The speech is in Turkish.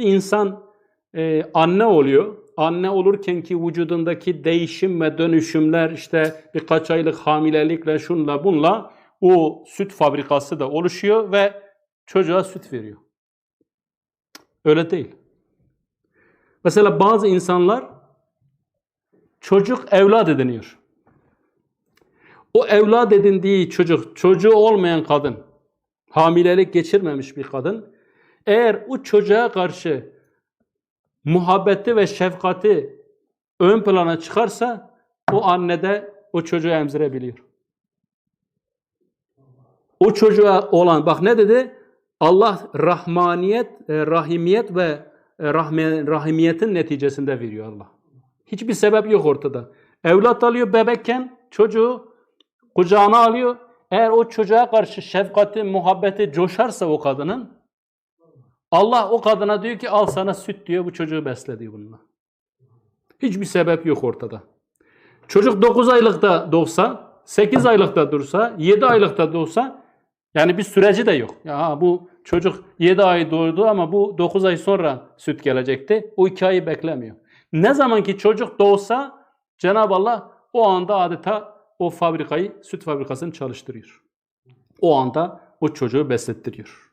Bir insan e, anne oluyor. Anne olurken ki vücudundaki değişim ve dönüşümler işte birkaç aylık hamilelikle şunla bunla o süt fabrikası da oluşuyor ve çocuğa süt veriyor. Öyle değil. Mesela bazı insanlar çocuk evlat ediniyor. O evlat edindiği çocuk, çocuğu olmayan kadın, hamilelik geçirmemiş bir kadın, eğer o çocuğa karşı muhabbeti ve şefkati ön plana çıkarsa o anne de o çocuğu emzirebiliyor. O çocuğa olan bak ne dedi? Allah rahmaniyet, e, rahimiyet ve e, rahme, rahimiyetin neticesinde veriyor Allah. Hiçbir sebep yok ortada. Evlat alıyor bebekken çocuğu kucağına alıyor. Eğer o çocuğa karşı şefkati, muhabbeti coşarsa o kadının Allah o kadına diyor ki al sana süt diyor bu çocuğu besle diyor bununla. Hiçbir sebep yok ortada. Çocuk 9 aylıkta doğsa, 8 aylıkta dursa, 7 aylıkta doğsa yani bir süreci de yok. Ya bu çocuk 7 ay doğdu ama bu 9 ay sonra süt gelecekti. O 2 ayı beklemiyor. Ne zaman ki çocuk doğsa Cenab-ı Allah o anda adeta o fabrikayı, süt fabrikasını çalıştırıyor. O anda o çocuğu beslettiriyor.